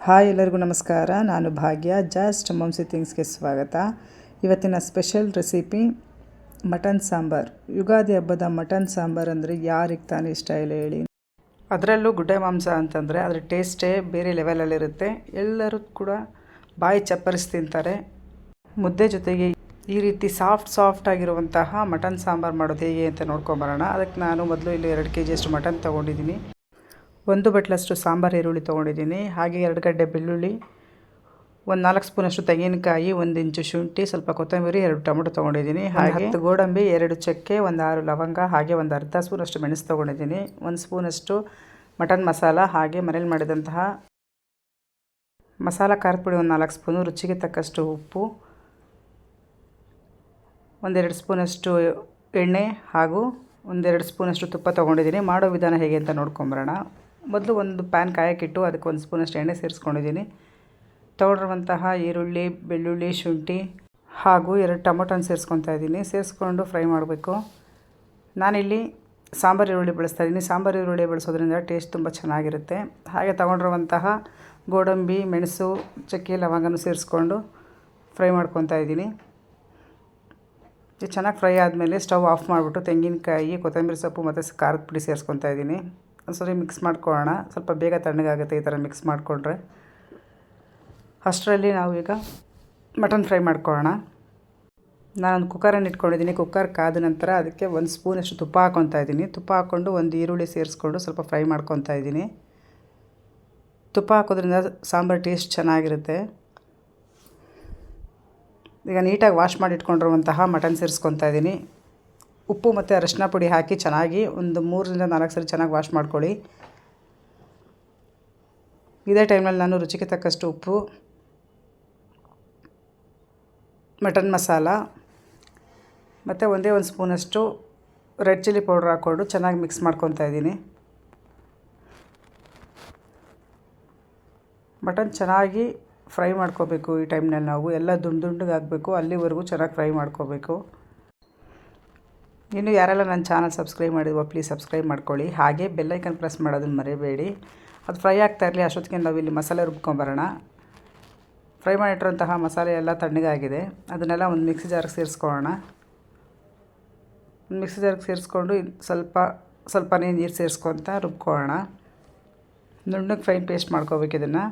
Hi ಎಲ್ಲರಿಗೂ ನಮಸ್ಕಾರ. ನಾನು ಭಾಗ್ಯ. ಜಸ್ಟ್ ಮಂಸಿ ಥಿಂಗ್ಸ್ಗೆ ಸ್ವಾಗತ. ಇವತ್ತಿನ special recipe mutton sambar. Ugadi ಹಬ್ಬದ ಮಟನ್ ಸಾಂಬಾರ್ ಅಂದರೆ ಯಾರಿಗೆ ತಾನೇ ಇಷ್ಟ ಇಲ್ಲ ಹೇಳಿ. ಅದರಲ್ಲೂ ಗುಡ್ಡೆ ಮಾಂಸ ಅಂತಂದರೆ ಅದರ ಟೇಸ್ಟೇ ಬೇರೆ ಲೆವೆಲಲ್ಲಿರುತ್ತೆ ಎಲ್ಲರೂ ಕೂಡ ಬಾಯಿ ಚಪ್ಪರಿಸಿ ತಿಂತಾರೆ. ಮುದ್ದೆ ಜೊತೆಗೆ ಈ ರೀತಿ ಸಾಫ್ಟ್ ಸಾಫ್ಟ್ ಆಗಿರುವಂತಹ ಮಟನ್ ಸಾಂಬಾರು ಮಾಡೋದು ಹೇಗೆ ಅಂತ ನೋಡ್ಕೊಂಬರೋಣ ಅದಕ್ಕೆ ನಾನು ಮೊದಲು ಇಲ್ಲಿ ಎರಡು ಕೆ ಜಿಯಷ್ಟು ಮಟನ್ ತೊಗೊಂಡಿದ್ದೀನಿ. ಒಂದು ಬಟ್ಲಷ್ಟು ಸಾಂಬಾರು ಈರುಳ್ಳಿ ತೊಗೊಂಡಿದ್ದೀನಿ. ಹಾಗೆ ಎರಡು ಗಡ್ಡೆ ಬೆಳ್ಳುಳ್ಳಿ ಒಂದು ನಾಲ್ಕು ಸ್ಪೂನಷ್ಟು ತೆಂಗಿನಕಾಯಿ ಒಂದು ಇಂಚು ಶುಂಠಿ ಸ್ವಲ್ಪ ಕೊತ್ತಂಬರಿ ಎರಡು ಟೊಮೊಟೊ ತೊಗೊಂಡಿದ್ದೀನಿ. ಹಾಗೆ ಹತ್ತು ಗೋಡಂಬಿ ಎರಡು ಚಕ್ಕೆ ಒಂದು ಆರು ಲವಂಗ ಹಾಗೆ ಒಂದು ಅರ್ಧ ಸ್ಪೂನಷ್ಟು ಮೆಣಸು ತೊಗೊಂಡಿದ್ದೀನಿ. ಒಂದು ಸ್ಪೂನಷ್ಟು ಮಟನ್ ಮಸಾಲ ಹಾಗೆ ಮನೇಲಿ ಮಾಡಿದಂತಹ ಮಸಾಲ ಖಾರದ ಪುಡಿ ಒಂದು ನಾಲ್ಕು ಸ್ಪೂನು ರುಚಿಗೆ ತಕ್ಕಷ್ಟು ಉಪ್ಪು ಒಂದೆರಡು ಸ್ಪೂನಷ್ಟು ಎಣ್ಣೆ ಹಾಗೂ ಒಂದೆರಡು ಸ್ಪೂನಷ್ಟು ತುಪ್ಪ ತೊಗೊಂಡಿದ್ದೀನಿ. ಮಾಡೋ ವಿಧಾನ ಹೇಗೆ ಅಂತ ನೋಡ್ಕೊಂಬರೋಣ. ಮೊದಲು ಒಂದು ಪ್ಯಾನ್ ಕಾಯಕ್ಕಿಟ್ಟು ಅದಕ್ಕೆ ಒಂದು ಸ್ಪೂನಷ್ಟು ಎಣ್ಣೆ ಸೇರಿಸ್ಕೊಂಡಿದ್ದೀನಿ. ತೊಗೊಂಡಿರುವಂತಹ ಈರುಳ್ಳಿ, ಬೆಳ್ಳುಳ್ಳಿ, ಶುಂಠಿ ಹಾಗೂ ಎರಡು ಟೊಮೊಟೊನ ಸೇರಿಸ್ಕೊತಾ ಇದ್ದೀನಿ. ಸೇರಿಸ್ಕೊಂಡು ಫ್ರೈ ಮಾಡಬೇಕು. ನಾನಿಲ್ಲಿ ಸಾಂಬಾರು ಈರುಳ್ಳಿ ಬಳಸ್ತಾ ಇದ್ದೀನಿ. ಸಾಂಬಾರು ಈರುಳ್ಳಿ ಬಳಸೋದ್ರಿಂದ ಟೇಸ್ಟ್ ತುಂಬ ಚೆನ್ನಾಗಿರುತ್ತೆ. ಹಾಗೆ ತೊಗೊಂಡಿರುವಂತಹ ಗೋಡಂಬಿ, ಮೆಣಸು, ಚಕ್ಕೆ, ಲವಂಗನೂ ಸೇರಿಸ್ಕೊಂಡು ಫ್ರೈ ಮಾಡ್ಕೊತಾ ಇದ್ದೀನಿ. ಇದು ಚೆನ್ನಾಗಿ ಫ್ರೈ ಆದಮೇಲೆ ಸ್ಟವ್ ಆಫ್ ಮಾಡಿಬಿಟ್ಟು ತೆಂಗಿನಕಾಯಿ, ಕೊತ್ತಂಬರಿ ಸೊಪ್ಪು ಮತ್ತು ಖಾರದ ಪುಡಿ ಸೇರಿಸ್ಕೊತಾ ಇದ್ದೀನಿ. ಒಂದು ಸರಿ ಮಿಕ್ಸ್ ಮಾಡ್ಕೊಳ್ಳೋಣ. ಸ್ವಲ್ಪ ಬೇಗ ತಣ್ಣಗಾಗುತ್ತೆ ಈ ಥರ ಮಿಕ್ಸ್ ಮಾಡಿಕೊಂಡ್ರೆ. ಅಷ್ಟರಲ್ಲಿ ನಾವು ಈಗ ಮಟನ್ ಫ್ರೈ ಮಾಡ್ಕೊಳ್ಳೋಣ. ನಾನೊಂದು ಕುಕ್ಕರನ್ನು ಇಟ್ಕೊಂಡಿದ್ದೀನಿ. ಕುಕ್ಕರ್ ಕಾದ ನಂತರ ಅದಕ್ಕೆ ಒಂದು ಸ್ಪೂನಷ್ಟು ತುಪ್ಪ ಹಾಕ್ಕೊತಾ ಇದ್ದೀನಿ. ತುಪ್ಪ ಹಾಕ್ಕೊಂಡು ಒಂದು ಈರುಳ್ಳಿ ಸೇರಿಸ್ಕೊಂಡು ಸ್ವಲ್ಪ ಫ್ರೈ ಮಾಡ್ಕೊತಾ ಇದ್ದೀನಿ. ತುಪ್ಪ ಹಾಕೋದ್ರಿಂದ ಸಾಂಬಾರು ಟೇಸ್ಟ್ ಚೆನ್ನಾಗಿರುತ್ತೆ. ಈಗ ನೀಟಾಗಿ ವಾಶ್ ಮಾಡಿ ಇಟ್ಕೊಂಡಿರುವಂತಹ ಮಟನ್ ಸೇರಿಸ್ಕೊತಾ ಇದ್ದೀನಿ. ಉಪ್ಪು ಮತ್ತು ಅರಶಿನ ಪುಡಿ ಹಾಕಿ ಚೆನ್ನಾಗಿ ಒಂದು ಮೂರರಿಂದ ನಾಲ್ಕು ಸರಿ ಚೆನ್ನಾಗಿ ವಾಶ್ ಮಾಡ್ಕೊಳ್ಳಿ. ಇದೇ ಟೈಮಲ್ಲಿ ನಾನು ರುಚಿಗೆ ತಕ್ಕಷ್ಟು ಉಪ್ಪು, ಮಟನ್ ಮಸಾಲ, ಮತ್ತು ಒಂದೇ ಒಂದು ಸ್ಪೂನಷ್ಟು ರೆಡ್ ಚಿಲ್ಲಿ ಪೌಡ್ರ್ ಹಾಕ್ಕೊಂಡು ಚೆನ್ನಾಗಿ ಮಿಕ್ಸ್ ಮಾಡ್ಕೊತಾ ಇದ್ದೀನಿ. ಮಟನ್ ಚೆನ್ನಾಗಿ ಫ್ರೈ ಮಾಡ್ಕೋಬೇಕು ಈ ಟೈಮ್ನಲ್ಲಿ ನಾವು. ಎಲ್ಲ ದುಂಡು ದುಂಡಿಗೆ ಆಗಬೇಕು, ಅಲ್ಲಿವರೆಗೂ ಚೆನ್ನಾಗಿ ಫ್ರೈ ಮಾಡ್ಕೋಬೇಕು. ಇನ್ನು ಯಾರೆಲ್ಲ ನನ್ನ ಚಾನಲ್ ಸಬ್ಸ್ಕ್ರೈಬ್ ಮಾಡಿದ್ವೋ ಪ್ಲೀಸ್ ಸಬ್ಸ್ಕ್ರೈಬ್ ಮಾಡ್ಕೊಳ್ಳಿ. ಹಾಗೆ ಬೆಲ್ಲೈಕನ್ ಪ್ರೆಸ್ ಮಾಡೋದನ್ನು ಮರಿಬೇಡಿ. ಅದು ಫ್ರೈ ಆಗ್ತಾ ಇರಲಿ, ಅಷ್ಟೊತ್ತಿಗೆ ನಾವು ಇಲ್ಲಿ ಮಸಾಲೆ ರುಬ್ಕೊಂಬರೋಣ ಫ್ರೈ ಮಾಡಿಟ್ಟಿರುವಂತಹ ಮಸಾಲೆ ಎಲ್ಲ ತಣ್ಣಗಾಗಿದೆ. ಅದನ್ನೆಲ್ಲ ಒಂದು ಮಿಕ್ಸಿ ಜಾರ್ಗೆ ಸೇರಿಸ್ಕೊಳ್ಳೋಣ. ಮಿಕ್ಸಿ ಜಾರ್ಗೆ ಸೇರಿಸ್ಕೊಂಡು ಸ್ವಲ್ಪ ಸ್ವಲ್ಪನೇ ನೀರು ಸೇರಿಸ್ಕೊತ ರುಬ್ಕೊಳ್ಳೋಣ. ನುಣ್ಣಗೆ ಫೈನ್ ಪೇಸ್ಟ್ ಮಾಡ್ಕೋಬೇಕು ಇದನ್ನು.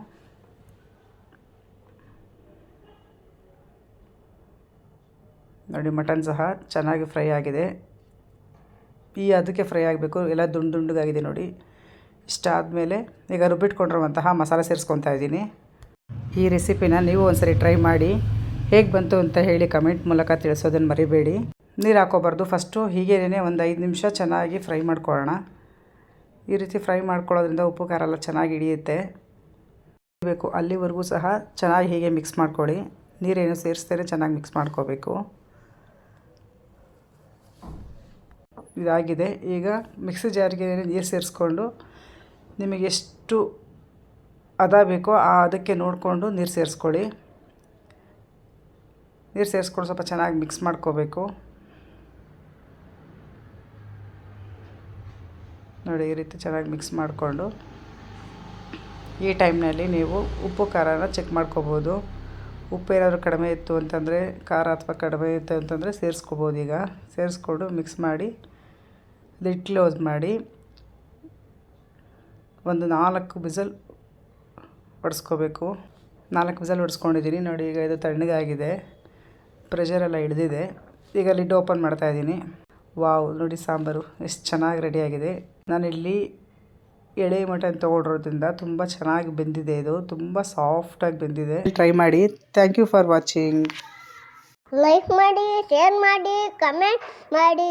ನೋಡಿ, ಮಟನ್ ಸಹ ಚೆನ್ನಾಗಿ ಫ್ರೈ ಆಗಿದೆ. ಈ ಅದಕ್ಕೆ ಫ್ರೈ ಆಗಬೇಕು. ಎಲ್ಲ ದುಂಡು ದುಂಡಗಾಗಿದೆ ನೋಡಿ. ಇಷ್ಟ ಆದಮೇಲೆ ಈಗ ರುಬ್ಬಿಟ್ಕೊಂಡಿರುವಂತಹ ಮಸಾಲೆ ಸೇರಿಸ್ಕೊತಾ ಇದ್ದೀನಿ. ಈ ರೆಸಿಪಿನ ನೀವು ಒಂದ್ಸರಿ ಟ್ರೈ ಮಾಡಿ. ಹೇಗೆ ಬಂತು ಅಂತ ಹೇಳಿ ಕಮೆಂಟ್ ಮೂಲಕ ತಿಳಿಸೋದನ್ನು ಮರಿಬೇಡಿ. ನೀರು ಹಾಕೋಬಾರ್ದು. ಫಸ್ಟು ಹೀಗೇನೇ ಒಂದು ಐದು ನಿಮಿಷ ಚೆನ್ನಾಗಿ ಫ್ರೈ ಮಾಡ್ಕೊಳ್ಳೋಣ. ಈ ರೀತಿ ಫ್ರೈ ಮಾಡ್ಕೊಳ್ಳೋದ್ರಿಂದ ಉಪ್ಪು, ಖಾರ ಎಲ್ಲ ಚೆನ್ನಾಗಿ ಹಿಡಿಯುತ್ತೆ. ಬೇಕು. ಅಲ್ಲಿವರೆಗೂ ಸಹ ಚೆನ್ನಾಗಿ ಹೀಗೆ ಮಿಕ್ಸ್ ಮಾಡ್ಕೊಳ್ಳಿ. ನೀರೇನು ಸೇರಿಸ್ತೇನೆ ಚೆನ್ನಾಗಿ ಮಿಕ್ಸ್ ಮಾಡ್ಕೋಬೇಕು. ಇದಾಗಿದೆ. ಈಗ ಮಿಕ್ಸಿ ಜಾರಿಗೆ ನೀರು ಸೇರಿಸ್ಕೊಂಡು ನಿಮಗೆ ಎಷ್ಟು ಅದ ಬೇಕೋ ಆ ಅದಕ್ಕೆ ನೋಡಿಕೊಂಡು ನೀರು ಸೇರಿಸ್ಕೊಳ್ಳಿ. ನೀರು ಸೇರಿಸ್ಕೊಂಡು ಸ್ವಲ್ಪ ಚೆನ್ನಾಗಿ ಮಿಕ್ಸ್ ಮಾಡ್ಕೋಬೇಕು. ನೋಡಿ, ಈ ರೀತಿ ಚೆನ್ನಾಗಿ ಮಿಕ್ಸ್ ಮಾಡಿಕೊಂಡು ಈ ಟೈಮ್ನಲ್ಲಿ ನೀವು ಉಪ್ಪು, ಖಾರನ ಚೆಕ್ ಮಾಡ್ಕೋಬೋದು. ಉಪ್ಪು ಏನಾದರೂ ಕಡಿಮೆ ಇತ್ತು ಅಂತಂದರೆ, ಖಾರ ಅಥವಾ ಕಡಿಮೆ ಇತ್ತು ಅಂತಂದರೆ ಸೇರಿಸ್ಕೋಬೋದು ಈಗ. ಸೇರಿಸ್ಕೊಂಡು ಮಿಕ್ಸ್ ಮಾಡಿ ಲಿಡ್ ಕ್ಲೋಸ್ ಮಾಡಿ ಒಂದು ನಾಲ್ಕು ಬಿಸಲ್ ಹೊಡೆಸ್ಕೋಬೇಕು ನಾಲ್ಕು ವಿಸಲ್ ಹೊಡೆಸ್ಕೊಂಡಿದ್ದೀನಿ ನೋಡಿ, ಈಗ ಇದು ತಣ್ಣಗಾಗಿದೆ. ಪ್ರೆಷರೆಲ್ಲ ಹಿಡಿದಿದೆ. ಈಗ ಲಿಡ್ ಓಪನ್ ಮಾಡ್ತಾಯಿದ್ದೀನಿ ವಾವ್, ನೋಡಿ ಸಾಂಬಾರು. ಎಷ್ಟು ಚೆನ್ನಾಗಿ ರೆಡಿಯಾಗಿದೆ ನಾನಿಲ್ಲಿ ಎಳೆ ಮಟನ್ ತೊಗೊಂಡಿರೋದ್ರಿಂದ ತುಂಬ ಚೆನ್ನಾಗಿ ಬೆಂದಿದೆ ಇದು. ತುಂಬ ಸಾಫ್ಟಾಗಿ ಬೆಂದಿದೆ. ಟ್ರೈ ಮಾಡಿ. Thank you for watching like ಮಾಡಿ ಶೇರ್ ಮಾಡಿ ಕಮೆಂಟ್ ಮಾಡಿ.